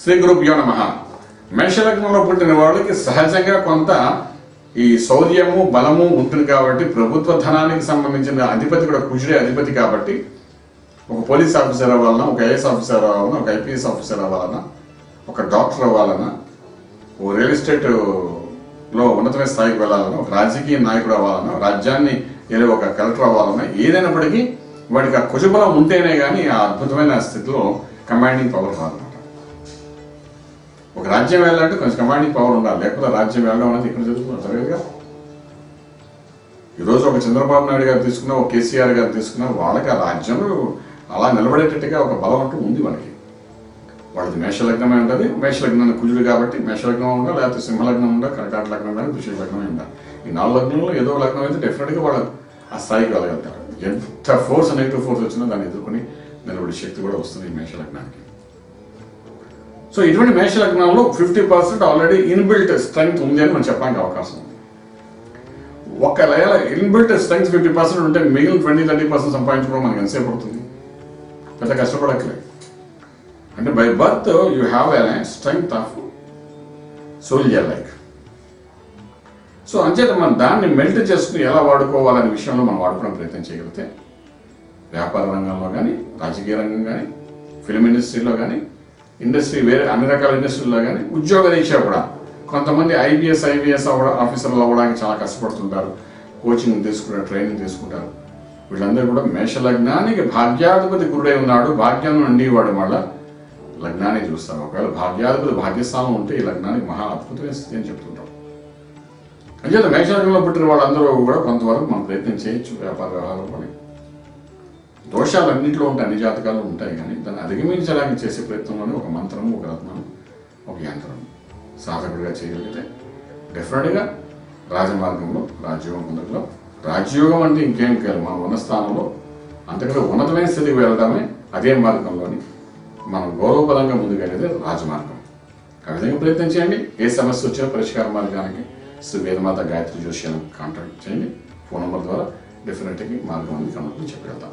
శ్రీ గురుభ్యో నమ. మేషలగ్నంలో పుట్టిన వాళ్ళకి సహజంగా కొంత ఈ శౌర్యము బలము ఉంటుంది కాబట్టి ప్రభుత్వ ధనానికి సంబంధించిన అధిపతి కూడా కుజుడే అధిపతి కాబట్టి ఒక పోలీస్ ఆఫీసర్ అవ్వాలన్నా ఒక ఐఏఎస్ ఆఫీసర్ అవ్వాలన్నా ఒక ఐపీఎస్ ఆఫీసర్ అవ్వాలన్నా ఒక డాక్టర్ అవ్వాలన్నా ఓ రియల్ ఎస్టేట్లో ఉన్నతమైన స్థాయికి వెళ్ళాలన్నా ఒక రాజకీయ నాయకుడు అవ్వాలన్నా రాజ్యాన్ని ఏదో ఒక కలెక్టర్ అవ్వాలన్నా ఏదైనప్పటికీ వాడికి ఆ కుజబలం ఉంటేనే కానీ ఆ అద్భుతమైన స్థితిలో కమాండింగ్ పవర్ రాదన్నమాట ఒక రాజ్యం వెళ్ళాలంటే కొంచెం కమాండింగ్ పవర్ ఉండాలి. లేకపోతే రాజ్యం వెళ్ళడం అనేది ఇక్కడ జరుగుతుంది? జరగదుగా ఈరోజు ఒక చంద్రబాబు నాయుడు గారు తీసుకున్నా ఒక కేసీఆర్ గారు తీసుకున్నా వాళ్ళకి ఆ రాజ్యంలో అలా నిలబడేటట్టుగా ఒక బలం అంటూ ఉంది మనకి. వాళ్ళది మేషలగ్నమే ఉంటుంది మేషలగ్నం కుజుడు కాబట్టి మేషలగ్నం ఉందా లేకపోతే సింహలగ్నం ఉందా కనకాట లగ్నం కానీ వృషభ లగ్నమే ఉండాలి. ఈ నాలుగు లగ్నంలో ఏదో లగ్నం అయితే డెఫినెట్గా వాళ్ళు ఆ స్థాయికి వెళ్ళగలుగుతారు. ఎంత ఫోర్స్ నెగిటివ్ ఫోర్స్ వచ్చినా దాన్ని ఎదుర్కొని నిలబడే శక్తి కూడా వస్తుంది ఈ మేషలగ్నానికి. సో ఇటువంటి మేషలగ్నంలో fifty percent already inbuilt strength ఉంది అని మనం చెప్పడానికి అవకాశం ఉంది. ఒకవేళ ఇన్బిల్ట్ స్ట్రెంగ్త్ ఫిఫ్టీ పర్సెంట్ ఉంటే మిగిలిన ట్వంటీ థర్టీ పర్సెంట్ సంపాదించుకోవడం మనకి ఎంతసేపు పడుతుంది? పెద్ద కష్టపడక్కలేదు అంటే by birth you have a strength of soldier like so అంచేత మనం దాన్ని మెల్ట్ చేసుకుని ఎలా వాడుకోవాలనే విషయంలో మనం వాడుకోవడం ప్రయత్నం చేయగలిగితే వ్యాపార రంగంలో కానీ రాజకీయ రంగం కానీ ఫిలిం ఇండస్ట్రీలో కానీ ఇండస్ట్రీ వేరే అన్ని రకాల ఇండస్ట్రీలో కానీ ఉద్యోగ రీత్యా కూడా కొంతమంది ఐబీఎస్ ఐబీఎస్ అవ్వడం ఆఫీసర్లు అవ్వడానికి చాలా కష్టపడుతుంటారు. కోచింగ్ తీసుకుంటారు ట్రైనింగ్ తీసుకుంటారు. వీళ్ళందరూ కూడా మేష లగ్నానికి భాగ్యాధిపతి గురుడై ఉన్నాడు. భాగ్యం నుండి వాడు మళ్ళా లగ్నాన్ని చూస్తారు ఒకవేళ భాగ్యాధిపతి భాగ్యస్థానం ఉంటే ఈ లగ్నానికి మహా అద్భుతమైన స్థితి అని చెప్తుంటాం. అంచేత మేషలగ్నంలో పుట్టిన వాళ్ళందరూ కూడా కొంతవరకు మనం ప్రయత్నం చేయొచ్చు. వ్యాపార వ్యవహారంలో దోషాలు అన్నింటిలో ఉంటాయి అన్ని జాతకాలు ఉంటాయి కానీ దాన్ని అధిగమించడానికి చేసే ప్రయత్నంలోనే ఒక మంత్రము ఒక రత్నం ఒక యంత్రం. సాధకుడిగా చేయగలిగితే డెఫినెట్గా రాజమార్గంలో రాజ్యోగం పొందడంలో రాజ్యోగం అంటే ఇంకేం కాదు మనం ఉన్న స్థానంలో. అంతకంటే ఉన్నతమైన స్థితికి వెళ్ళడమే అదే మార్గంలోని మనం గౌరవపరంగా ముందుకెళ్ళేది రాజమార్గం. ఆ విధంగా ప్రయత్నం చేయండి. ఏ సమస్య వచ్చినా పరిష్కార మార్గానికి శ్రీ వేదమాత గాయత్రి అని కాంటాక్ట్ చేయండి. ఫోన్ నెంబర్ ద్వారా డెఫినెట్గా మార్గం అనేది కనుక్కొని చెప్పగలుగుతాం.